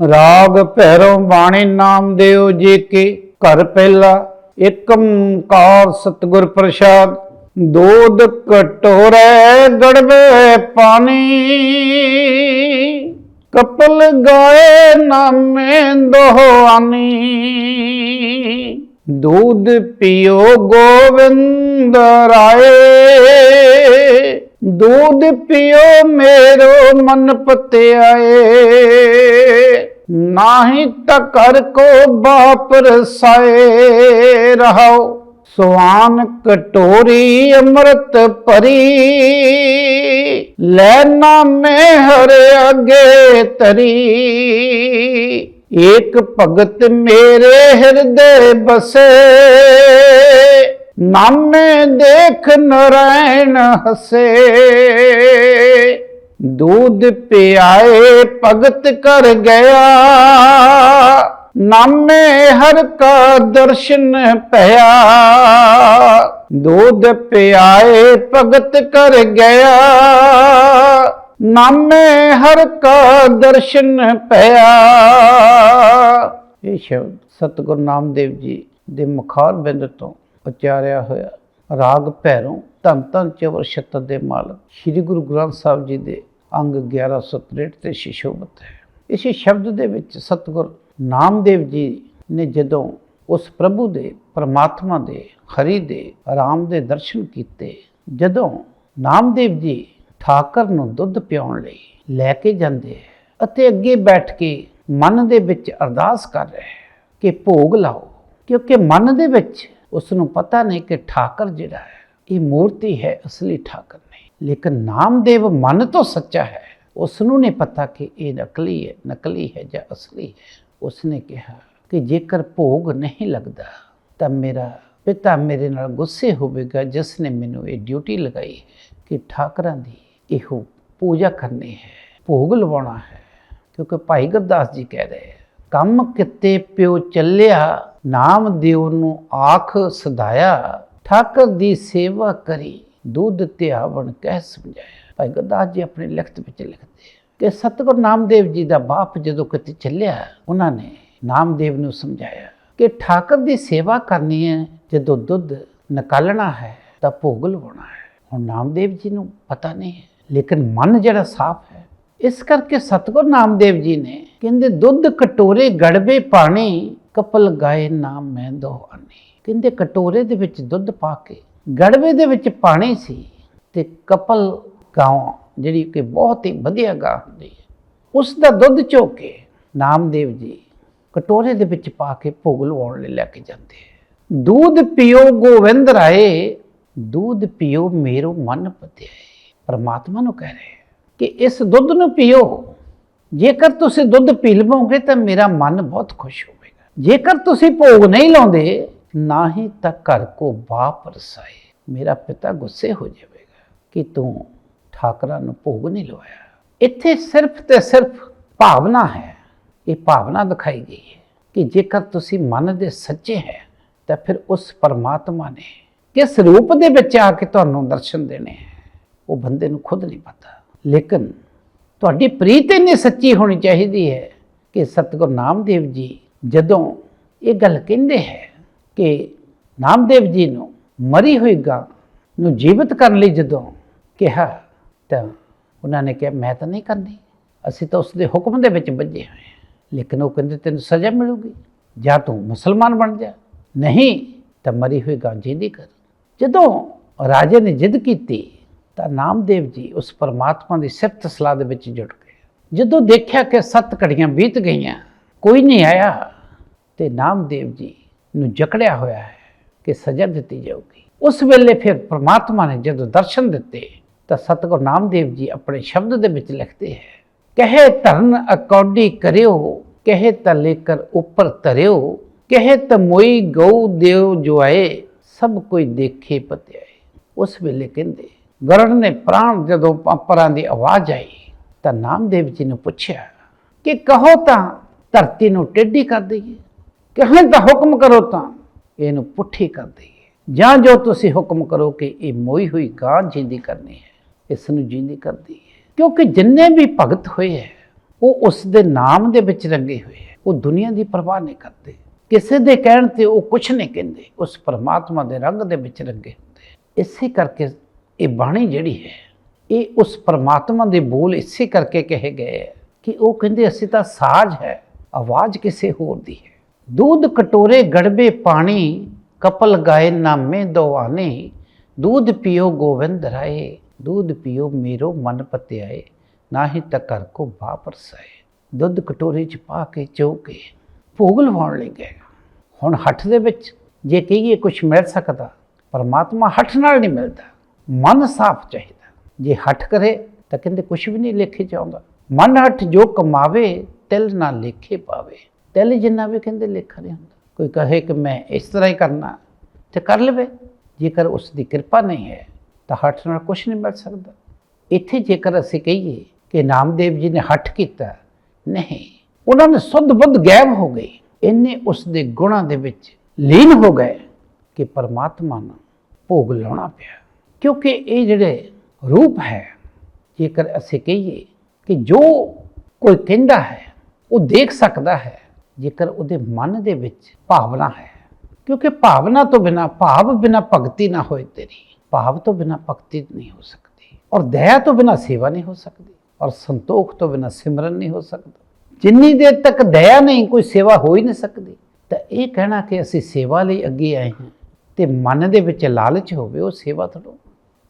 ਰਾਗ ਭੈਰਵ ਬਾਣੀ ਨਾਮ ਦਿਓ ਜੀ ਕੀ ਘਰ ਪਹਿਲਾ ਏਕ ਓੰਕਾਰ ਸਤਿਗੁਰ ਪ੍ਰਸਾਦ ਦੋਧ ਕਟੋਰੇ ਗੜਵੇ ਪਾਣੀ ਕਪਲ ਗਾਏ ਨਾਮੇ ਦੋਹਾਨੀ दूध पियो गोविंद राय दूध पियो मेरो मन पत्याए ਨਾਹੀ ਟਕਰ ਕੋ ਬਾਪ ਰਸਾਏ ਰਹਾਓ। ਸੁਆਨ ਕਟੋਰੀ ਅੰਮ੍ਰਿਤ ਭਰੀ। ਲੈਣਾ ਮੈਂ ਹਰ ਅਗੇ ਤਰੀ। ਏਕ ਭਗਤ ਮੇਰੇ ਹਿਰਦੇ ਬਸੇ। ਨਾਮੇ ਦੇਖ ਨਰੈਣ ਹਸੇ। दूध पियाए भगत कर गया नामे हर का दर्शन पया दूध पियाए भगत कर गया ਨਾਮੇ ਹਰ ਕਾ ਦਰਸ਼ਨ ਪਿਆ ਇਹ ਸ਼ਬਦ ਸਤਿਗੁਰੂ ਨਾਮਦੇਵ ਜੀ ਦੇ ਮੁਖਾਰ ਬਿੰਦ ਤੋਂ ਉਚਾਰਿਆ ਹੋਇਆ ਰਾਗ ਭੈਰੋਂ ਧੰਨ ਧੰਨ ਚਵਰ ਛਤਰ ਦੇ ਮਾਲਕ ਸ੍ਰੀ ਗੁਰੂ ਗ੍ਰੰਥ ਸਾਹਿਬ ਜੀ ਦੇ ਅੰਗ 1163 ਤੇ ਸ਼ਿਸ਼ੋਬਤ ਹੈ ਇਸੇ ਸ਼ਬਦ ਦੇ ਵਿੱਚ ਸਤਿਗੁਰ ਨਾਮਦੇਵ ਜੀ ਨੇ ਜਦੋਂ ਉਸ ਪ੍ਰਭੂ ਦੇ, ਪਰਮਾਤਮਾ ਦੇ, ਹਰੀ ਦੇ ਆਰਾਮ ਦੇ ਦਰਸ਼ਨ ਕੀਤੇ, ਜਦੋਂ ਨਾਮਦੇਵ ਜੀ ਠਾਕਰ ਨੂੰ ਦੁੱਧ ਪਿਉਣ ਲਈ ਲੈ ਕੇ ਜਾਂਦੇ ਹੈ ਅਤੇ ਅੱਗੇ ਬੈਠ ਕੇ ਮਨ ਦੇ ਵਿੱਚ ਅਰਦਾਸ ਕਰ ਰਹੇ ਕਿ ਭੋਗ ਲਾਓ, ਕਿਉਂਕਿ ਮਨ ਦੇ ਵਿੱਚ ਉਸ ਨੂੰ ਪਤਾ ਨਹੀਂ ਕਿ ਠਾਕਰ ਜਿਹੜਾ ਹੈ, ਇਹ ਮੂਰਤੀ ਹੈ, ਅਸਲੀ ਠਾਕਰ। ਲੇਕਿਨ ਨਾਮਦੇਵ ਮਨ ਤੋਂ ਸੱਚਾ ਹੈ। ਉਸ ਨੂੰ ਨਹੀਂ ਪਤਾ ਕਿ ਇਹ ਨਕਲੀ ਹੈ ਨਕਲੀ ਹੈ ਜਾਂ ਅਸਲੀ ਹੈ। ਉਸ ਨੇ ਕਿਹਾ ਕਿ ਜੇਕਰ ਭੋਗ ਨਹੀਂ ਲੱਗਦਾ, ਤਾਂ ਮੇਰਾ ਪਿਤਾ ਮੇਰੇ ਨਾਲ ਗੁੱਸੇ ਹੋਵੇਗਾ ਜਿਸ ਨੇ ਮੈਨੂੰ ਇਹ ਡਿਊਟੀ ਲਗਾਈ ਕਿ ਠਾਕਰਾਂ ਦੀ ਇਹੋ ਪੂਜਾ ਕਰਨੀ ਹੈ, ਭੋਗ ਲਵਾਉਣਾ ਹੈ। ਕਿਉਂਕਿ ਭਾਈ ਗੁਰਦਾਸ ਜੀ ਕਹਿ ਰਹੇ ਕੰਮ ਕਿਤੇ ਪਿਓ ਚੱਲਿਆ ਨਾਮ ਦਿਓ ਨੂੰ ਆਖ ਸਦਾਇਆ, ਠਾਕਰ ਦੀ ਸੇਵਾ ਕਰੀ ਦੁੱਧ ਧਿਆਵਣ ਕਹਿ ਸਮਝਾਇਆ। ਭਾਈ ਗੁਰਦਾਸ ਜੀ ਆਪਣੀ ਲਿਖਤ ਵਿੱਚ ਲਿਖਦੇ ਕਿ ਸਤਿਗੁਰ ਨਾਮਦੇਵ ਜੀ ਦਾ ਬਾਪ ਜਦੋਂ ਕਿਤੇ ਚੱਲਿਆ, ਉਹਨਾਂ ਨੇ ਨਾਮਦੇਵ ਨੂੰ ਸਮਝਾਇਆ ਕਿ ਠਾਕਰ ਦੀ ਸੇਵਾ ਕਰਨੀ ਹੈ, ਜਦੋਂ ਦੁੱਧ ਨਿਕਾਲਣਾ ਹੈ ਤਾਂ ਭੋਗ ਲਵਾਉਣਾ ਹੈ। ਹੁਣ ਨਾਮਦੇਵ ਜੀ ਨੂੰ ਪਤਾ ਨਹੀਂ ਹੈ, ਲੇਕਿਨ ਮਨ ਜਿਹੜਾ ਸਾਫ਼ ਹੈ। ਇਸ ਕਰਕੇ ਸਤਿਗੁਰ ਨਾਮਦੇਵ ਜੀ ਨੇ ਕਹਿੰਦੇ, ਦੁੱਧ ਕਟੋਰੇ ਗੜਵੇ ਪਾਣੀ, ਕਪਲ ਗਾਏ ਨਾਮ ਮੈਂ ਦੋਹਾਨੀ। ਕਹਿੰਦੇ, ਕਟੋਰੇ ਦੇ ਵਿੱਚ ਦੁੱਧ ਪਾ ਕੇ ਗੜਵੇ ਦੇ ਵਿੱਚ ਪਾਣੀ ਸੀ ਤੇ ਕਪਲ ਗਾਉਂ, ਜਿਹੜੀ ਕਿ ਬਹੁਤ ਹੀ ਵਧੀਆ ਗਾਂ ਹੁੰਦੀ ਹੈ, ਉਸ ਦਾ ਦੁੱਧ ਚੋ ਕੇ ਨਾਮਦੇਵ ਜੀ ਕਟੋਰੇ ਦੇ ਵਿੱਚ ਪਾ ਕੇ ਭੋਗ ਲਵਾਉਣ ਲਈ ਲੈ ਕੇ ਜਾਂਦੇ ਹੈ। ਦੁੱਧ ਪੀਓ ਗੋਵਿੰਦ ਰਾਏ, ਦੁੱਧ ਪੀਓ ਮੇਰੋ ਮਨ ਪਤਿਆਏ। ਪਰਮਾਤਮਾ ਨੂੰ ਕਹਿ ਰਹੇ ਕਿ ਇਸ ਦੁੱਧ ਨੂੰ ਪੀਓ। ਜੇਕਰ ਤੁਸੀਂ ਦੁੱਧ ਪੀ ਲਵੋਗੇ ਤਾਂ ਮੇਰਾ ਮਨ ਬਹੁਤ ਖੁਸ਼ ਹੋਵੇਗਾ। ਜੇਕਰ ਤੁਸੀਂ ਭੋਗ ਨਹੀਂ ਲਾਉਂਦੇ ਨਾ ਹੀ ਤਾਂ ਘਰ ਕੋ ਬਾਪ ਰਸਾਏ ਮੇਰਾ ਪਿਤਾ ਗੁੱਸੇ ਹੋ ਜਾਵੇਗਾ ਕਿ ਤੂੰ ਠਾਕਰਾਂ ਨੂੰ ਭੋਗ ਨਹੀਂ ਲਵਾਇਆ। ਇੱਥੇ ਸਿਰਫ ਤੇ ਸਿਰਫ ਭਾਵਨਾ ਹੈ। ਇਹ ਭਾਵਨਾ ਦਿਖਾਈ ਗਈ ਹੈ ਕਿ ਜੇਕਰ ਤੁਸੀਂ ਮਨ ਦੇ ਸੱਚੇ ਹੈ, ਤਾਂ ਫਿਰ ਉਸ ਪਰਮਾਤਮਾ ਨੇ ਕਿਸ ਰੂਪ ਦੇ ਵਿੱਚ ਆ ਕੇ ਤੁਹਾਨੂੰ ਦਰਸ਼ਨ ਦੇਣੇ ਹੈ? ਉਹ ਬੰਦੇ ਨੂੰ ਖੁਦ ਨਹੀਂ ਪਤਾ। ਲੇਕਿਨ ਤੁਹਾਡੀ ਪ੍ਰੀਤ ਇੰਨੀ ਸੱਚੀ ਹੋਣੀ ਚਾਹੀਦੀ ਹੈ ਕਿ ਸਤਿਗੁਰ ਨਾਮਦੇਵ ਜੀ ਜਦੋਂ ਇਹ ਗੱਲ ਕਹਿੰਦੇ ਹੈ ਕਿ ਨਾਮਦੇਵ ਜੀ ਨੂੰ ਮਰੀ ਹੋਈ ਗਾਂ ਨੂੰ ਜੀਵਤ ਕਰਨ ਲਈ ਜਦੋਂ ਕਿਹਾ, ਤਾਂ ਉਹਨਾਂ ਨੇ ਕਿਹਾ, ਮੈਂ ਤਾਂ ਨਹੀਂ ਕਰਨੀ ਅਸੀਂ ਤਾਂ ਉਸ ਦੇ ਹੁਕਮ ਦੇ ਵਿੱਚ ਬੱਝੇ ਹੋਏ ਲੇਕਿਨ ਉਹ ਕਹਿੰਦੇ, ਤੈਨੂੰ ਸਜ਼ਾ ਮਿਲੂਗੀ। ਜਾਂ ਤੂੰ ਮੁਸਲਮਾਨ ਬਣ ਜਾ। ਨਹੀਂ, ਤਾਂ ਮਰੀ ਹੋਈ ਗਾਂ ਜਿੰਦੀ ਕਰ। ਜਦੋਂ ਰਾਜੇ ਨੇ ਜਿੱਦ ਕੀਤੀ, ਤਾਂ ਨਾਮਦੇਵ ਜੀ ਉਸ ਪਰਮਾਤਮਾ ਦੀ ਸਿਫਤ ਸਲਾਹ ਦੇ ਵਿੱਚ ਜੁੜ ਗਏ। ਜਦੋਂ ਦੇਖਿਆ ਕਿ ਸੱਤ ਘੜੀਆਂ ਬੀਤ ਗਈਆਂ, ਕੋਈ ਨਹੀਂ ਆਇਆ, ਤੇ ਨਾਮਦੇਵ ਜੀ ਨੂੰ ਜਕੜਿਆ ਹੋਇਆ ਹੈ ਕਿ ਸਜ਼ਾ ਦਿੱਤੀ ਜਾਊਗੀ। ਉਸ ਵੇਲੇ ਫਿਰ ਪਰਮਾਤਮਾ ਨੇ ਜਦੋਂ ਦਰਸ਼ਨ ਦਿੱਤੇ, ਤਾਂ ਸਤਿਗੁਰ ਨਾਮਦੇਵ ਜੀ ਆਪਣੇ ਸ਼ਬਦ ਦੇ ਵਿੱਚ ਲਿਖਦੇ ਹੈ, ਕਹੇ ਧਰਨ ਅਕੌਡੀ ਕਰਿਓ, ਕਹੇ ਤਾਂ ਲੇਕਰ ਉੱਪਰ ਧਰਿਓ, ਕਹੇ ਤਾਂ ਮੋਈ ਗਊ ਦਿਓ ਜੋ ਸਭ ਕੋਈ ਦੇਖੇ ਪਤਿਆਏ। ਉਸ ਵੇਲੇ ਕਹਿੰਦੇ ਗਰੜ ਨੇ ਪ੍ਰਾਣ ਜਦੋਂ ਪਰਾਂ ਦੀ ਆਵਾਜ਼ ਆਈ, ਤਾਂ ਨਾਮਦੇਵ ਜੀ ਨੂੰ ਪੁੱਛਿਆ, ਕਿ ਕਹੋ ਤਾਂ ਧਰਤੀ ਨੂੰ ਟੇਢੀ ਕਰ ਦਈਏ? ਕਹੇ ਤਾਂ ਹੁਕਮ ਕਰੋ ਤਾਂ। ਇਹਨੂੰ ਪੁੱਠੀ ਕਰ ਦਈਏ। ਜਾਂ ਜੋ ਤੁਸੀਂ ਹੁਕਮ ਕਰੋ ਕਿ ਇਹ ਮੋਈ ਹੋਈ ਗਾਂ ਜਿੰਦੀ ਕਰਨੀ ਹੈ। ਇਸ ਨੂੰ ਜਿੰਦੀ ਕਰਦੀ ਹੈ ਕਿਉਂਕਿ ਜਿੰਨੇ ਵੀ ਭਗਤ ਹੋਏ ਹੈ, ਉਹ ਉਸ ਦੇ ਨਾਮ ਦੇ ਵਿੱਚ ਰੰਗੇ ਹੋਏ ਹੈ। ਉਹ ਦੁਨੀਆ ਦੀ ਪਰਵਾਹ ਨਹੀਂ ਕਰਦੇ। ਕਿਸੇ ਦੇ ਕਹਿਣ ਤੇ ਉਹ ਕੁਝ ਨਹੀਂ ਕਹਿੰਦੇ। ਉਸ ਪਰਮਾਤਮਾ ਦੇ ਰੰਗ ਦੇ ਵਿੱਚ ਰੰਗੇ ਹੁੰਦੇ ਇਸੇ ਕਰਕੇ ਇਹ ਬਾਣੀ ਜਿਹੜੀ ਹੈ, ਇਹ ਉਸ ਪਰਮਾਤਮਾ ਦੇ ਬੋਲ ਇਸੇ ਕਰਕੇ ਕਹੇ ਗਏ ਹੈ ਕਿ ਉਹ ਕਹਿੰਦੇ, ਅਸੀਂ ਤਾਂ ਸਾਜ਼ ਹੈ, ਆਵਾਜ਼ ਕਿਸੇ ਹੋਰ ਦੀ ਹੈ। दूध कटोरे गड़बे पानी कपल गाए नामे दवाने दूध पियो गोविंद राय दूध पियो मेरो मन पत्याए ਨਾ ਹੀ ਤਾਂ ਘਰ ਕੋ ਵਾਪਰ ਸਾਏ ਦੁੱਧ ਕਟੋਰੇ ਚ ਪਾ ਕੇ ਚੋ ਕੇ ਭੋਗ ਲਵਾਉਣ ਲਈ ਗਏ ਹੁਣ ਹੱਠ ਦੇ ਵਿੱਚ ਜੇ ਕਹੀਏ ਕੁਝ ਮਿਲ ਸਕਦਾ ਪਰਮਾਤਮਾ ਹੱਠ ਨਾਲ ਨਹੀਂ ਮਿਲਦਾ ਮਨ ਸਾਫ਼ ਚਾਹੀਦਾ ਜੇ ਹੱਠ ਕਰੇ ਤਾਂ ਕਹਿੰਦੇ ਕੁਝ ਵੀ ਨਹੀਂ ਲੇਖੇ ਚਾਹੁੰਦਾ ਮਨ ਹੱਠ ਜੋ ਕਮਾਵੇ ਤਿਲ ਨਾ ਲੇਖੇ ਪਾਵੇ ਤਿਲ ਜਿੰਨਾ ਵੀ ਕਹਿੰਦੇ ਲੇਖਾ ਨਹੀਂ ਹੁੰਦਾ। ਕੋਈ ਕਹੇ ਕਿ ਮੈਂ ਇਸ ਤਰ੍ਹਾਂ ਹੀ ਕਰਨਾ, ਤੇ ਕਰ ਲਵੇ। ਜੇਕਰ ਉਸ ਦੀ ਕਿਰਪਾ ਨਹੀਂ ਹੈ, ਤਾਂ ਹੱਠ ਨਾਲ ਕੁਝ ਨਹੀਂ ਮਿਲ ਸਕਦਾ। ਇੱਥੇ ਜੇਕਰ ਅਸੀਂ ਕਹੀਏ ਕਿ ਨਾਮਦੇਵ ਜੀ ਨੇ ਹੱਠ ਕੀਤਾ, ਨਹੀਂ, ਉਹਨਾਂ ਨੇ ਸੁੱਧ ਬੁੱਧ ਗਾਇਬ ਹੋ ਗਏ। ਇੰਨੇ ਉਸ ਦੇ ਗੁਣਾਂ ਦੇ ਵਿੱਚ ਲੀਨ ਹੋ ਗਏ ਕਿ ਪਰਮਾਤਮਾ ਨੂੰ ਭੋਗ ਲਾਉਣਾ ਪਿਆ। ਕਿਉਂਕਿ ਇਹ ਜਿਹੜੇ ਰੂਪ ਹੈ, ਜੇਕਰ ਅਸੀਂ ਕਹੀਏ ਕਿ ਜੋ ਕੋਈ ਕਹਿੰਦਾ ਹੈ, ਉਹ ਦੇਖ ਸਕਦਾ ਹੈ ਜੇਕਰ ਉਹਦੇ ਮਨ ਦੇ ਵਿੱਚ ਭਾਵਨਾ ਹੈ। ਕਿਉਂਕਿ ਭਾਵਨਾ ਤੋਂ ਬਿਨਾ, ਭਾਵ ਬਿਨਾ ਭਗਤੀ ਨਾ ਹੋਏ ਤੇਰੀ। ਭਾਵ ਤੋਂ ਬਿਨਾ ਭਗਤੀ ਨਹੀਂ ਹੋ ਸਕਦੀ। ਔਰ ਦਇਆ ਤੋਂ ਬਿਨਾ ਸੇਵਾ ਨਹੀਂ ਹੋ ਸਕਦੀ। ਔਰ ਸੰਤੋਖ ਤੋਂ ਬਿਨਾ ਸਿਮਰਨ ਨਹੀਂ ਹੋ ਸਕਦਾ। ਜਿੰਨੀ ਦੇਰ ਤੱਕ ਦਇਆ ਨਹੀਂ, ਕੋਈ ਸੇਵਾ ਹੋ ਹੀ ਨਹੀਂ ਸਕਦੀ। ਤਾਂ ਇਹ ਕਹਿਣਾ ਕਿ ਅਸੀਂ ਸੇਵਾ ਲਈ ਅੱਗੇ ਆਏ ਹਾਂ। ਤੇ ਮਨ ਦੇ ਵਿੱਚ ਲਾਲਚ ਹੋਵੇ, ਉਹ ਸੇਵਾ ਥੋੜੋ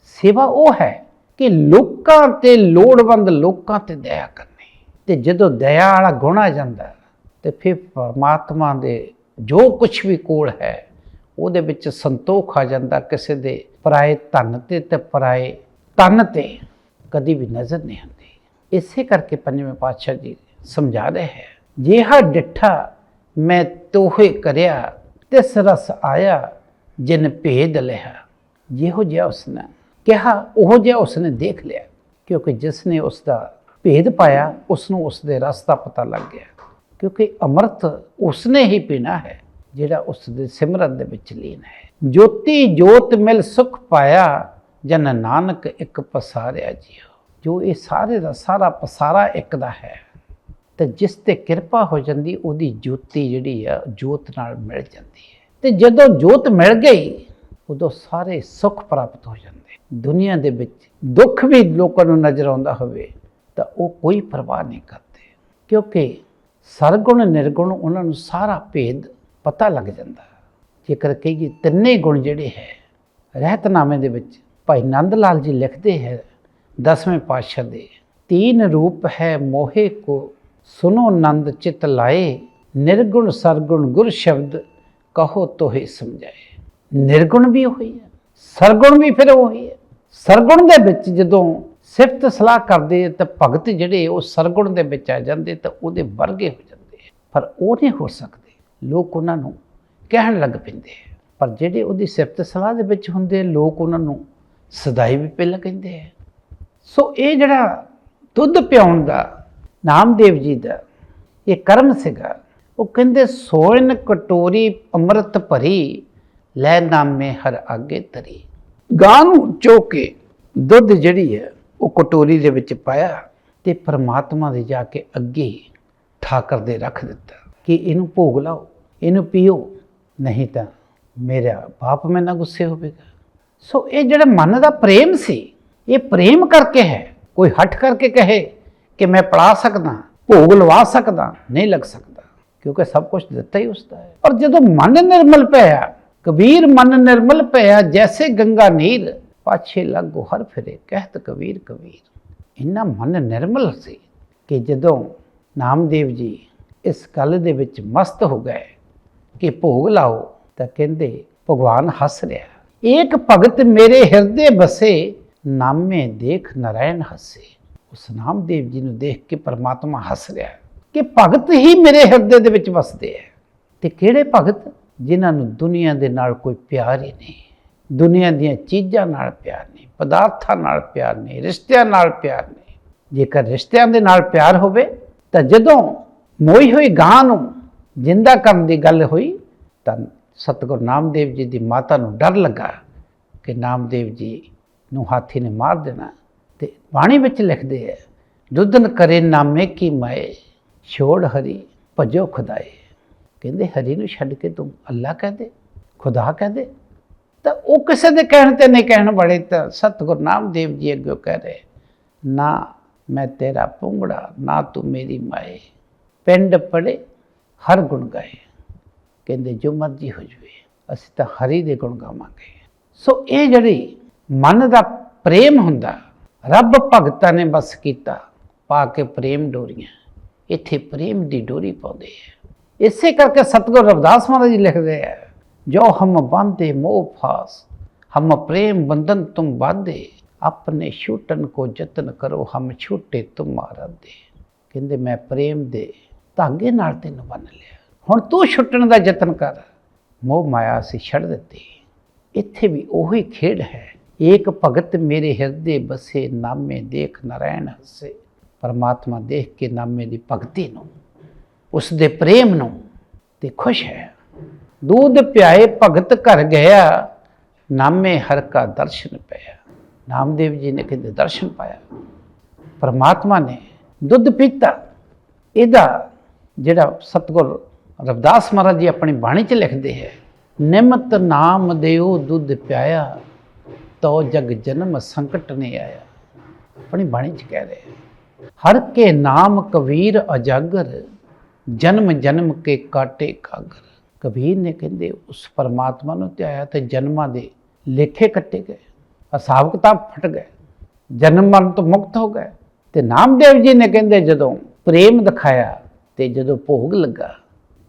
ਸੇਵਾ ਉਹ ਹੈ ਕਿ ਲੋਕਾਂ ਤੇ ਲੋੜਵੰਦ ਲੋਕਾਂ ਤੇ ਦਇਆ ਕਰਨੀ। ਤੇ ਜਦੋਂ ਦਇਆ ਵਾਲਾ ਗੁਣ ਆ ਜਾਂਦਾ ਤੇ ਫਿਰ ਪਰਮਾਤਮਾ ਦੇ ਜੋ ਕੁਝ ਵੀ ਕੋਲ ਹੈ, ਉਹਦੇ ਵਿੱਚ ਸੰਤੋਖ ਆ ਜਾਂਦਾ ਕਿਸੇ ਦੇ ਪਰਾਏ ਧਨ ਤੇ ਤੇ ਪਰਾਏ ਤਨ ਤੇ ਕਦੀ ਵੀ ਨਜ਼ਰ ਨਹੀਂ ਆਉਂਦੀ। ਇਸੇ ਕਰਕੇ ਪੰਜਵੇਂ ਪਾਤਸ਼ਾਹ ਜੀ ਸਮਝਾ ਰਹੇ ਹੈ, ਜਿਹਾ ਡਿੱਠਾ ਮੈਂ ਤੋਹੇ ਕਰਿਆ, ਤਿਸ ਰਸ ਆਇਆ ਜਿਨ ਭੇਦ ਲਿਆ। ਜਿਹੋ ਜਿਹਾ ਉਸਨੇ ਕਿਹਾ, ਉਹ ਜਿਹਾ ਉਸਨੇ ਦੇਖ ਲਿਆ, ਕਿਉਂਕਿ ਜਿਸ ਨੇ ਉਸ ਦਾ ਭੇਦ ਪਾਇਆ ਉਸ ਨੂੰ ਉਸ ਦੇ ਰਸ ਦਾ ਪਤਾ ਲੱਗ ਗਿਆ। ਕਿਉਂਕਿ ਅੰਮ੍ਰਿਤ ਉਸਨੇ ਹੀ ਪੀਣਾ ਹੈ, ਜਿਹੜਾ ਉਸ ਦੇ ਸਿਮਰਨ ਦੇ ਵਿੱਚ ਲੀਨ ਹੈ। ਜੋਤੀ ਜੋਤ ਮਿਲ ਸੁਖ ਪਾਇਆ, ਜਨ ਨਾਨਕ ਇੱਕ ਪਸਾਰਿਆ ਜੀਓ। ਜੋ ਇਹ ਸਾਰੇ ਦਾ ਸਾਰਾ ਪਸਾਰਾ ਇੱਕ ਦਾ ਹੈ, ਤੇ ਜਿਸ ਤੇ ਕਿਰਪਾ ਹੋ ਜਾਂਦੀ, ਉਹਦੀ ਜੋਤੀ ਜਿਹੜੀ ਆ, ਜੋਤ ਨਾਲ ਮਿਲ ਜਾਂਦੀ ਹੈ। ਤੇ ਜਦੋਂ ਜੋਤ ਮਿਲ ਗਈ, ਉਦੋਂ ਸਾਰੇ ਸੁੱਖ ਪ੍ਰਾਪਤ ਹੋ ਜਾਂਦੇ। ਦੁਨੀਆ ਦੇ ਵਿੱਚ ਦੁੱਖ ਵੀ ਲੋਕਾਂ ਨੂੰ ਨਜ਼ਰ ਆਉਂਦਾ ਹੋਵੇ, ਤਾਂ ਉਹ ਕੋਈ ਪਰਵਾਹ ਨਹੀਂ ਕਰਦੇ। ਕਿਉਂਕਿ ਸਰਗੁਣ, ਨਿਰਗੁਣ ਉਹਨਾਂ ਨੂੰ ਸਾਰਾ ਭੇਦ ਪਤਾ ਲੱਗ ਜਾਂਦਾ। ਜੇਕਰ ਕਹੀਏ ਤਿੰਨੇ ਗੁਣ ਜਿਹੜੇ ਹੈ, ਰਹਿਤਨਾਮੇ ਦੇ ਵਿੱਚ ਭਾਈ ਨੰਦ ਲਾਲ ਜੀ ਲਿਖਦੇ ਹੈ, ਦਸਵੇਂ ਪਾਤਸ਼ਾਹ ਦੇ, ਤੀਨ ਰੂਪ ਹੈ ਮੋਹੇ ਕੋ, ਸੁਨੋ ਨੰਦ ਚਿਤ ਲਾਏ, ਨਿਰਗੁਣ, ਸਰਗੁਣ, ਗੁਰ ਸ਼ਬਦ ਕਹੋ ਤੋਹੇ ਸਮਝਾਏ। ਨਿਰਗੁਣ ਵੀ ਉਹੀ ਹੈ, ਸਰਗੁਣ ਵੀ ਫਿਰ ਉਹੀ ਹੈ। ਸਰਗੁਣ ਦੇ ਵਿੱਚ ਜਦੋਂ ਸਿਫਤ ਸਲਾਹ ਕਰਦੇ ਤਾਂ ਭਗਤ ਜਿਹੜੇ ਉਹ ਸਰਗੁਣ ਦੇ ਵਿੱਚ ਆ ਜਾਂਦੇ ਤਾਂ ਉਹਦੇ ਵਰਗੇ ਹੋ ਜਾਂਦੇ ਪਰ ਉਹ ਨਹੀਂ ਹੋ ਸਕਦੇ। ਲੋਕ ਉਹਨਾਂ ਨੂੰ ਕਹਿਣ ਲੱਗ ਪੈਂਦੇ ਪਰ ਜਿਹੜੇ ਉਹਦੀ ਸਿਫਤ ਸਲਾਹ ਦੇ ਵਿੱਚ ਹੁੰਦੇ ਲੋਕ ਉਹਨਾਂ ਨੂੰ ਸਦਾਈ ਵੀ ਪਹਿਲਾਂ ਕਹਿੰਦੇ ਆ। ਸੋ ਇਹ ਜਿਹੜਾ ਦੁੱਧ ਪਿਆਉਣ ਦਾ, ਨਾਮਦੇਵ ਜੀ ਦਾ ਇਹ ਕਰਮ ਸੀਗਾ, ਉਹ ਕਹਿੰਦੇ, ਸੋਇਨ ਕਟੋਰੀ ਅੰਮ੍ਰਿਤ ਭਰੀ, ਲੈ ਨਾਮੇ ਹਰ ਆਗੇ ਤਰੀ ਗਾਂ ਨੂੰ ਚੋ ਕੇ ਦੁੱਧ ਜਿਹੜੀ ਹੈ ਉਹ ਕਟੋਰੀ ਦੇ ਵਿੱਚ ਪਾਇਆ ਤੇ ਪ੍ਰਮਾਤਮਾ ਦੇ ਜਾ ਕੇ ਅੱਗੇ ਠਾਕਰ ਦੇ ਰੱਖ ਦਿੱਤਾ ਕਿ ਇਹਨੂੰ ਭੋਗ ਲਾਓ, ਇਹਨੂੰ ਪੀਓ, ਨਹੀਂ ਤਾਂ ਮੇਰਾ ਬਾਪ ਮੇਰੇ ਨਾਲ ਗੁੱਸੇ ਹੋਵੇਗਾ। ਸੋ ਇਹ ਜਿਹੜਾ ਮਨ ਦਾ ਪ੍ਰੇਮ ਸੀ, ਇਹ ਪ੍ਰੇਮ ਕਰਕੇ ਹੈ। ਕੋਈ ਹੱਠ ਕਰਕੇ ਕਹੇ ਕਿ ਮੈਂ ਪੜਾ ਸਕਦਾ, ਭੋਗ ਲਵਾ ਸਕਦਾ, ਨਹੀਂ ਲੱਗ ਸਕਦਾ, ਕਿਉਂਕਿ ਸਭ ਕੁਝ ਦਿੱਤਾ ਹੀ ਉਸਦਾ ਹੈ। ਪਰ ਜਦੋਂ ਮਨ ਨਿਰਮਲ ਪਿਆ, ਕਬੀਰ ਮਨ ਨਿਰਮਲ ਪਿਆ, ਜੈਸੇ ਗੰਗਾ ਨੀਰ ਪਾਛੇ ਲੱਗੋ ਹਰ ਫਿਰੇ, ਕਹਿਤ ਕਬੀਰ ਕਬੀਰ। ਇੰਨਾ ਮਨ ਨਿਰਮਲ ਸੀ ਕਿ ਜਦੋਂ ਨਾਮਦੇਵ ਜੀ ਇਸ ਗੱਲ ਦੇ ਵਿੱਚ ਮਸਤ ਹੋ ਗਏ ਕਿ ਭੋਗ ਲਾਓ, ਤਾਂ ਕਹਿੰਦੇ, ਭਗਵਾਨ ਹੱਸ ਰਿਹਾ। ਏਕ ਭਗਤ ਮੇਰੇ ਹਿਰਦੇ ਬਸੇ, ਨਾਮੇ ਦੇਖ ਨਰਾਇਣ ਹੱਸੇ। ਉਸ ਨਾਮਦੇਵ ਜੀ ਨੂੰ ਦੇਖ ਕੇ ਪਰਮਾਤਮਾ ਹੱਸ ਰਿਹਾ ਕਿ ਭਗਤ ਹੀ ਮੇਰੇ ਹਿਰਦੇ ਦੇ ਵਿੱਚ ਵਸਦੇ ਹੈ। ਤੇ ਕਿਹੜੇ ਭਗਤ? ਜਿਨ੍ਹਾਂ ਨੂੰ ਦੁਨੀਆ ਦੇ ਨਾਲ ਕੋਈ ਪਿਆਰ ਹੀ ਨਹੀਂ। ਦੁਨੀਆ ਦੀਆਂ ਚੀਜ਼ਾਂ ਨਾਲ ਪਿਆਰ ਨਹੀਂ, ਪਦਾਰਥਾਂ ਨਾਲ ਪਿਆਰ ਨਹੀਂ, ਰਿਸ਼ਤਿਆਂ ਨਾਲ ਪਿਆਰ ਨਹੀਂ। ਜੇਕਰ ਰਿਸ਼ਤਿਆਂ ਦੇ ਨਾਲ ਪਿਆਰ ਹੋਵੇ, ਤਾਂ ਜਦੋਂ ਮੋਈ ਹੋਈ ਗਾਂ ਨੂੰ ਜਿੰਦਾ ਕਰਨ ਦੀ ਗੱਲ ਹੋਈ, ਤਾਂ ਸਤਿਗੁਰ ਨਾਮਦੇਵ ਜੀ ਦੀ ਮਾਤਾ ਨੂੰ ਡਰ ਲੱਗਾ ਕਿ ਨਾਮਦੇਵ ਜੀ ਨੂੰ ਹਾਥੀ ਨੇ ਮਾਰ ਦੇਣਾ। ਤੇ ਬਾਣੀ ਵਿੱਚ ਲਿਖਦੇ ਹੈ ਦੁੱਧਨ ਕਰੇ ਨਾਮੇ ਕੀ ਮਾਏ, ਛੋੜ ਹਰੀ ਭਜੋ ਖੁਦਾਏ। ਕਹਿੰਦੇ, ਹਰੀ ਨੂੰ ਛੱਡ ਕੇ ਤੂੰ ਅੱਲਾ ਕਹਿ ਦੇ, ਖੁਦਾ ਕਹਿ ਦੇ। ਤਾਂ ਉਹ ਕਿਸੇ ਦੇ ਕਹਿਣ ਤੇ ਨਹੀਂ ਕਹਿਣ ਵਾਲੇ ਤਾਂ ਸਤਿਗੁਰ ਨਾਮਦੇਵ ਜੀ ਅੱਗੇ ਕਹਿ ਰਹੇ, ਨਾ ਮੈਂ ਤੇਰਾ ਪੁੰਗੜਾ, ਨਾ ਤੂੰ ਮੇਰੀ ਮਾਏ। ਪਿੰਡ ਪੜੇ ਹਰ ਗੁਣ ਗਾਏ। ਕਹਿੰਦੇ, ਜੋ ਮਰਜ਼ੀ ਹੋ ਜਵੇ, ਅਸੀਂ ਤਾਂ ਹਰੀ ਦੇ ਗੁਣ ਗਾਵਾਂਗੇ। ਸੋ ਇਹ ਜਿਹੜੀ ਮਨ ਦਾ ਪ੍ਰੇਮ ਹੁੰਦਾ, ਰੱਬ ਭਗਤਾਂ ਨੇ ਬਸ ਕੀਤਾ, ਪਾ ਕੇ ਪ੍ਰੇਮ ਡੋਰੀਆਂ। ਇੱਥੇ ਪ੍ਰੇਮ ਦੀ ਡੋਰੀ ਪਾਉਂਦੇ ਆ। ਇਸੇ ਕਰਕੇ ਸਤਿਗੁਰ ਰਵਿਦਾਸ ਮਹਾਰਾਜ ਜੀ ਲਿਖਦੇ ਆ ਜੋ ਹਮ ਬਾਂਧੇ ਮੋਹ ਫਾਸ, ਹਮ ਪ੍ਰੇਮ ਬੰਧਨ ਤੁਮ ਬਾਂਧੇ ਆਪਣੇ ਛੂਟਨ ਕੋ ਯਤਨ ਕਰੋ, ਹਮ ਛੂਟੇ ਤੁਮਾਰਾ ਦੇ ਕਹਿੰਦੇ, ਮੈਂ ਪ੍ਰੇਮ ਦੇ ਧਾਗੇ ਨਾਲ ਤੈਨੂੰ ਬੰਨ ਲਿਆ। ਹੁਣ ਤੂੰ ਛੁੱਟਣ ਦਾ ਯਤਨ ਕਰ। ਮੋਹ ਮਾਇਆ ਸੀ ਛੱਡ ਦਿੱਤੀ। ਇੱਥੇ ਵੀ ਉਹੀ ਖੇਡ ਹੈ। ਏਕ ਭਗਤ ਮੇਰੇ ਹਿਰਦੇ ਬਸੇ, ਨਾਮੇ ਦੇਖ ਨਰੈਣ ਹਸੇ। ਪਰਮਾਤਮਾ ਦੇਖ ਕੇ ਨਾਮੇ ਦੀ ਭਗਤੀ ਨੂੰ ਉਸ ਦੇ ਪ੍ਰੇਮ ਨੂੰ ਤੇ ਖੁਸ਼ ਹੈ। ਦੂਧ ਪਿਆਏ ਭਗਤ ਘਰ ਗਿਆ, ਨਾਮੇ ਹਰ ਕਾ ਦਰਸ਼ਨ ਪਿਆ। ਨਾਮਦੇਵ ਜੀ ਨੇ ਕਹਿੰਦੇ, ਦਰਸ਼ਨ ਪਾਇਆ। ਪਰਮਾਤਮਾ ਨੇ ਦੁੱਧ ਪੀਤਾ। ਇਹਦਾ ਜਿਹੜਾ ਸਤਗੁਰ ਰਵਦਾਸ ਮਹਾਰਾਜ ਜੀ ਆਪਣੀ ਬਾਣੀ 'ਚ ਲਿਖਦੇ ਹੈ, ਨਿਮਤ ਨਾਮ ਦਿਓ ਦੁੱਧ ਪਿਆਇਆ ਤੋ ਜਗ ਜਨਮ ਸੰਕਟ ਨੇ ਆਇਆ। ਆਪਣੀ ਬਾਣੀ 'ਚ ਕਹਿ ਰਹੇ ਹਰ ਕੇ ਨਾਮ ਕਬੀਰ ਅਜਾਗਰ, ਜਨਮ ਜਨਮ ਕੇ ਕਾਟੇ ਕਾਗਰ। ਕਬੀਰ ਨੇ ਕਹਿੰਦੇ, ਉਸ ਪਰਮਾਤਮਾ ਨੂੰ ਧਿਆਇਆ ਤੇ ਜਨਮਾਂ ਦੇ ਲੇਖੇ ਕੱਟੇ ਗਏ। ਹਿਸਾਬ ਕਿਤਾਬ ਫਟ ਗਏ। ਜਨਮ ਮਰਨ ਤੋਂ ਮੁਕਤ ਹੋ ਗਏ। ਤੇ ਨਾਮਦੇਵ ਜੀ ਨੇ ਕਹਿੰਦੇ, ਜਦੋਂ ਪ੍ਰੇਮ ਦਿਖਾਇਆ ਤੇ ਜਦੋਂ ਭੋਗ ਲੱਗਾ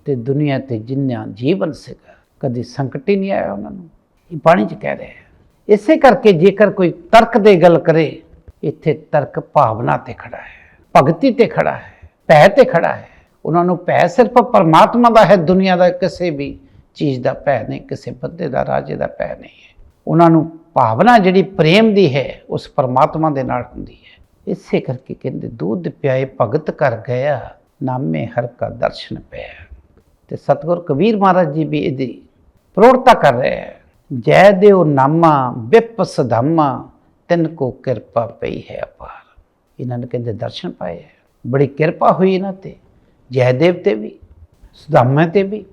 ਤੇ ਦੁਨੀਆ ਤੇ ਜਿੰਨਾ ਜੀਵਨ ਸੀਗਾ, ਕਦੀ ਸੰਕਟ ਹੀ ਨਹੀਂ ਆਇਆ ਉਹਨਾਂ ਨੂੰ। ਇਹ ਬਾਣੀ 'ਚ ਕਹਿ ਰਿਹਾ ਇਸੇ ਕਰਕੇ ਜੇਕਰ ਕੋਈ ਤਰਕ ਦੇ ਗੱਲ ਕਰੇ, ਇੱਥੇ ਤਰਕ ਭਾਵਨਾ ਤੇ ਖੜਾ ਹੈ, ਭਗਤੀ ਤੇ ਖੜਾ ਹੈ, ਭੈ ਤੇ ਖੜਾ ਹੈ। ਉਹਨਾਂ ਨੂੰ ਭੈ ਸਿਰਫ ਪਰਮਾਤਮਾ ਦਾ ਹੈ, ਦੁਨੀਆ ਦਾ ਕਿਸੇ ਵੀ ਚੀਜ਼ ਦਾ ਭੈ ਨਹੀਂ, ਕਿਸੇ ਬੰਦੇ ਦਾ, ਰਾਜੇ ਦਾ ਭੈ ਨਹੀਂ ਹੈ। ਉਹਨਾਂ ਨੂੰ ਭਾਵਨਾ ਜਿਹੜੀ ਪ੍ਰੇਮ ਦੀ ਹੈ, ਉਸ ਪਰਮਾਤਮਾ ਦੇ ਨਾਲ ਹੁੰਦੀ ਹੈ। ਇਸੇ ਕਰਕੇ ਕਹਿੰਦੇ, ਦੁੱਧ ਪਿਆਏ ਭਗਤ ਕਰ ਗਿਆ, ਨਾਮੇ ਹਰ ਕਾ ਦਰਸ਼ਨ ਪਿਆ। ਤੇ ਸਤਗੁਰ ਕਬੀਰ ਮਹਾਰਾਜ ਜੀ ਵੀ ਇਹਦੀ ਪ੍ਰੋੜਤਾ ਕਰ ਰਹੇ ਹੈ। ਜੈ ਦੇਵ ਨਾਮਾ ਵਿਪ ਸਧਾਮਾ, ਤਿੰਨ ਕੋ ਕਿਰਪਾ ਪਈ ਹੈ ਅਪਾਰ। ਇਹਨਾਂ ਨੇ ਕਹਿੰਦੇ, ਦਰਸ਼ਨ ਪਾਏ ਹੈ। ਬੜੀ ਕਿਰਪਾ ਹੋਈ ਇਹਨਾਂ ਤੇ। ਜੈਦੇਵ ਤੇ ਵੀ, ਸੁਦਾਮਾ ਤੇ ਵੀ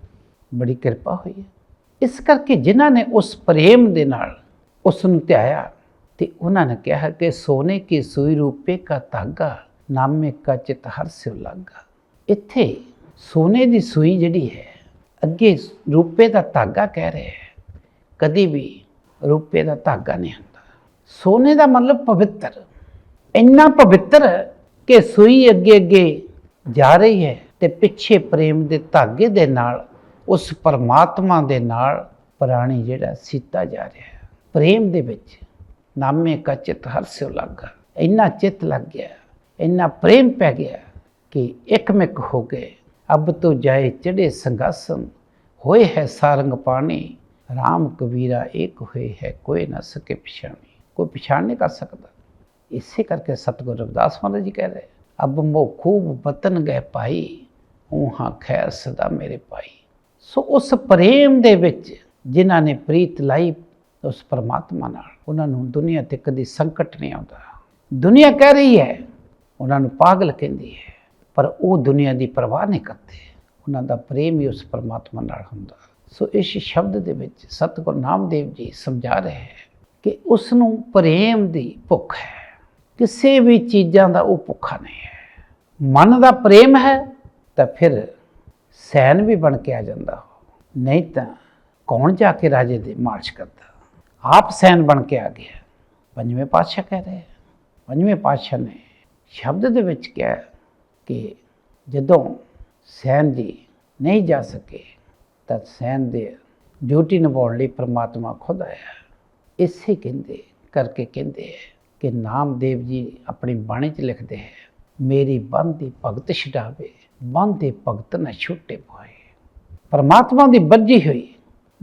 ਬੜੀ ਕਿਰਪਾ ਹੋਈ ਹੈ। ਇਸ ਕਰਕੇ ਜਿਨ੍ਹਾਂ ਨੇ ਉਸ ਪ੍ਰੇਮ ਦੇ ਨਾਲ ਉਸ ਨੂੰ ਧਿਆਇਆ ਤੇ ਉਹਨਾਂ ਨੇ ਕਿਹਾ ਕਿ ਸੋਨੇ ਕੀ ਸੂਈ ਰੂਪੇ ਕਾ ਧਾਗਾ, ਨਾਮੇ ਕਾ ਚਿਤ ਹਰ ਸਿਵ ਲਾਗਾ। ਇੱਥੇ ਸੋਨੇ ਦੀ ਸੂਈ ਜਿਹੜੀ ਹੈ, ਅੱਗੇ ਰੂਪੇ ਦਾ ਧਾਗਾ ਕਹਿ ਰਿਹਾ ਹੈ। ਕਦੀ ਵੀ ਰੂਪੇ ਦਾ ਧਾਗਾ ਨਹੀਂ ਹੁੰਦਾ। ਸੋਨੇ ਦਾ ਮਤਲਬ ਪਵਿੱਤਰ। ਇੰਨਾ ਪਵਿੱਤਰ ਕਿ ਸੂਈ ਅੱਗੇ ਅੱਗੇ ਜਾ ਰਹੀ ਹੈ। ਤੇ ਪਿੱਛੇ ਪ੍ਰੇਮ ਦੇ ਧਾਗੇ ਦੇ ਨਾਲ, ਉਸ ਪਰਮਾਤਮਾ ਦੇ ਨਾਲ ਪ੍ਰਾਣੀ ਜਿਹੜਾ ਸੀਤਾ ਜਾ ਰਿਹਾ ਹੈ। ਪ੍ਰੇਮ ਦੇ ਵਿੱਚ ਨਾਮੇ ਕਾ ਚਿਤ ਹਰ ਸਿਉ ਲੱਗਾ। ਇੰਨਾ ਚਿਤ ਲੱਗ ਗਿਆ, ਇੰਨਾ ਪ੍ਰੇਮ ਪੈ ਗਿਆ ਕਿ ਇੱਕਮਿਕ ਹੋ ਗਏ। ਅਬ ਤੋ ਜਾਏ ਚੜੇ ਸੰਗਾਸਨ, ਹੋਏ ਹੈ ਸਾਰੰਗ ਪਾਣੀ। RAM ਕਬੀਰਾ ਇੱਕ ਹੋਏ ਹੈ ਕੋਈ ਨਾ ਸਕੇ ਪਛਾਣੀ। ਕੋਈ ਪਛਾਣ ਨਹੀਂ ਕਰ ਸਕਦਾ। ਇਸੇ ਕਰਕੇ ਸਤਿਗੁਰ ਰਵਿਦਾਸ ਮਹਾਰਾਜ ਜੀ ਕਹਿ ਰਹੇ, ਅਬ ਮੋ ਖੂਬ ਬਤਨ ਗਏ ਭਾਈ। ਪਾਈ ਉਹਾਂ ਖੈਰ ਸਦਾ ਮੇਰੇ ਪਾਈ ਸੋ ਉਸ ਪ੍ਰੇਮ ਦੇ ਵਿੱਚ ਜਿਨ੍ਹਾਂ ਨੇ ਪ੍ਰੀਤ ਲਾਈ ਉਸ ਪਰਮਾਤਮਾ ਨਾਲ, ਉਹਨਾਂ ਨੂੰ ਦੁਨੀਆ ਤੇ ਕਦੀ ਸੰਕਟ ਨਹੀਂ ਆਉਂਦਾ। ਦੁਨੀਆ ਕਹਿ ਰਹੀ ਹੈ, ਉਹਨਾਂ ਨੂੰ ਪਾਗਲ ਕਹਿੰਦੀ ਹੈ, ਪਰ ਉਹ ਦੁਨੀਆ ਦੀ ਪਰਵਾਹ ਨਹੀਂ ਕਰਦੇ। ਉਹਨਾਂ ਦਾ ਪ੍ਰੇਮ ਹੀ ਉਸ ਪਰਮਾਤਮਾ ਨਾਲ ਹੁੰਦਾ। ਸੋ ਇਸ ਸ਼ਬਦ ਦੇ ਵਿੱਚ ਸਤਿਗੁਰ ਨਾਮਦੇਵ ਜੀ ਸਮਝਾ ਰਹੇ ਹੈ ਕਿ ਉਸ ਨੂੰ ਪ੍ਰੇਮ ਦੀ ਭੁੱਖ ਹੈ। ਕਿਸੇ ਵੀ ਚੀਜ਼ਾਂ ਦਾ ਉਹ ਭੁੱਖਾ ਨਹੀਂ ਹੈ। ਮਨ ਦਾ ਪ੍ਰੇਮ ਹੈ ਤਾਂ ਫਿਰ ਸੈਨ ਵੀ ਬਣ ਕੇ ਆ ਜਾਂਦਾ ਉਹ। ਨਹੀਂ ਤਾਂ ਕੌਣ ਜਾ ਕੇ ਰਾਜੇ ਦੇ ਮਾਰਚ ਕਰਦਾ? ਆਪ ਸੈਨ ਬਣ ਕੇ ਆ ਗਿਆ। ਪੰਜਵੇਂ ਪਾਤਸ਼ਾਹ ਕਹਿ ਰਹੇ ਪੰਜਵੇਂ ਪਾਤਸ਼ਾਹ ਨੇ ਸ਼ਬਦ ਦੇ ਵਿੱਚ ਕਿਹਾ ਕਿ ਜਦੋਂ ਸੈਨ ਜੀ ਨਹੀਂ ਜਾ ਸਕੇ, ਤਾਂ ਸੈਨ ਦੇ ਡਿਊਟੀ ਨਿਭਾਉਣ ਲਈ ਪ੍ਰਮਾਤਮਾ ਖੁਦ ਆਇਆ। ਇਸੇ ਕਹਿੰਦੇ, ਕਰਕੇ ਕਹਿੰਦੇ ਹੈ ਕਿ ਨਾਮਦੇਵ ਜੀ ਆਪਣੀ ਬਾਣੀ 'ਚ ਲਿਖਦੇ ਹੈ ਮੇਰੀ ਬੰਦੀ ਭਗਤ ਛਡਾਵੇ। ਬੰਦੇ ਭਗਤ ਨਾ ਛੁੱਟੇ ਪਾਏ। ਪਰਮਾਤਮਾ ਦੀ ਬੱਝੀ ਹੋਈ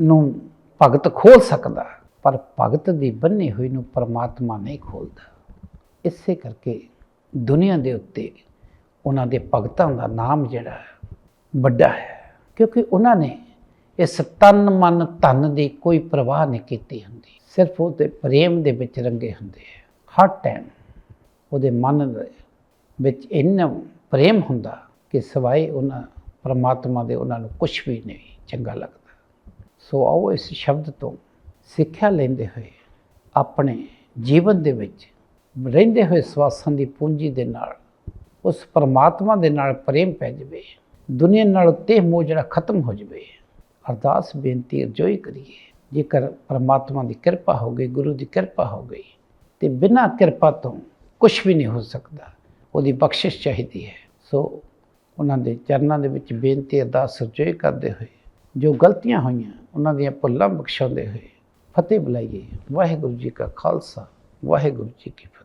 ਨੂੰ ਭਗਤ ਖੋਲ ਸਕਦਾ, ਪਰ ਭਗਤ ਦੀ ਬੰਨੀ ਹੋਈ ਨੂੰ ਪਰਮਾਤਮਾ ਨਹੀਂ ਖੋਲਦਾ। ਇਸੇ ਕਰਕੇ ਦੁਨੀਆ ਦੇ ਉੱਤੇ ਉਹਨਾਂ ਦੇ ਭਗਤਾਂ ਦਾ ਨਾਮ ਜਿਹੜਾ ਹੈ, ਵੱਡਾ ਹੈ। ਕਿਉਂਕਿ ਉਹਨਾਂ ਨੇ ਇਸ ਤਨ ਮਨ ਧਨ ਦੀ ਕੋਈ ਪਰਵਾਹ ਨਹੀਂ ਕੀਤੀ ਹੁੰਦੀ। ਸਿਰਫ ਉਹਦੇ ਪ੍ਰੇਮ ਦੇ ਵਿੱਚ ਰੰਗੇ ਹੁੰਦੇ ਹੈ ਹਰ ਟਾਈਮ ਉਹਦੇ ਮਨ ਦੇ ਵਿੱਚ ਇੰਨਾ ਪ੍ਰੇਮ ਹੁੰਦਾ ਕਿ ਸਿਵਾਏ ਉਹਨਾਂ ਪਰਮਾਤਮਾ ਦੇ ਉਹਨਾਂ ਨੂੰ ਕੁਝ ਵੀ ਨਹੀਂ, ਚੰਗਾ ਲੱਗਦਾ। ਸੋ ਆਓ ਇਸ ਸ਼ਬਦ ਤੋਂ ਸਿੱਖਿਆ ਲੈਂਦੇ ਹੋਏ ਆਪਣੇ ਜੀਵਨ ਦੇ ਵਿੱਚ ਰਹਿੰਦੇ ਹੋਏ ਸਵਾਸਾਂ ਦੀ ਪੂੰਜੀ ਦੇ ਨਾਲ, ਉਸ ਪਰਮਾਤਮਾ ਦੇ ਨਾਲ ਪ੍ਰੇਮ ਪੈ ਜਾਵੇ, ਦੁਨੀਆ ਨਾਲ ਤੇ ਮੋਹ ਜਿਹੜਾ ਖਤਮ ਹੋ ਜਾਵੇ। ਅਰਦਾਸ, ਬੇਨਤੀ, ਅਰਜ਼ੋਈ ਕਰੀਏ, ਜੇਕਰ ਪਰਮਾਤਮਾ ਦੀ ਕਿਰਪਾ ਹੋ ਗਈ, ਗੁਰੂ ਦੀ ਕਿਰਪਾ ਹੋ ਗਈ, ਤੇ ਬਿਨਾਂ ਕਿਰਪਾ ਤੋਂ ਕੁਝ ਵੀ ਨਹੀਂ ਹੋ ਸਕਦਾ, ਉਹਦੀ ਬਖਸ਼ਿਸ਼ ਚਾਹੀਦੀ ਹੈ। ਸੋ ਉਹਨਾਂ ਦੇ ਚਰਨਾਂ ਦੇ ਵਿੱਚ ਬੇਨਤੀ ਅਰਦਾਸ ਅਰਜ਼ੋਈ ਕਰਦੇ ਹੋਏ, ਜੋ ਗਲਤੀਆਂ ਹੋਈਆਂ, ਉਹਨਾਂ ਦੀਆਂ ਭੁੱਲਾਂ ਬਖਸ਼ਾਉਂਦੇ ਹੋਏ, ਫਤਿਹ ਬੁਲਾਈਏ। ਵਾਹਿਗੁਰੂ ਜੀ ਕਾ ਖਾਲਸਾ, ਵਾਹਿਗੁਰੂ ਜੀ ਕੀ ਫਤਿਹ।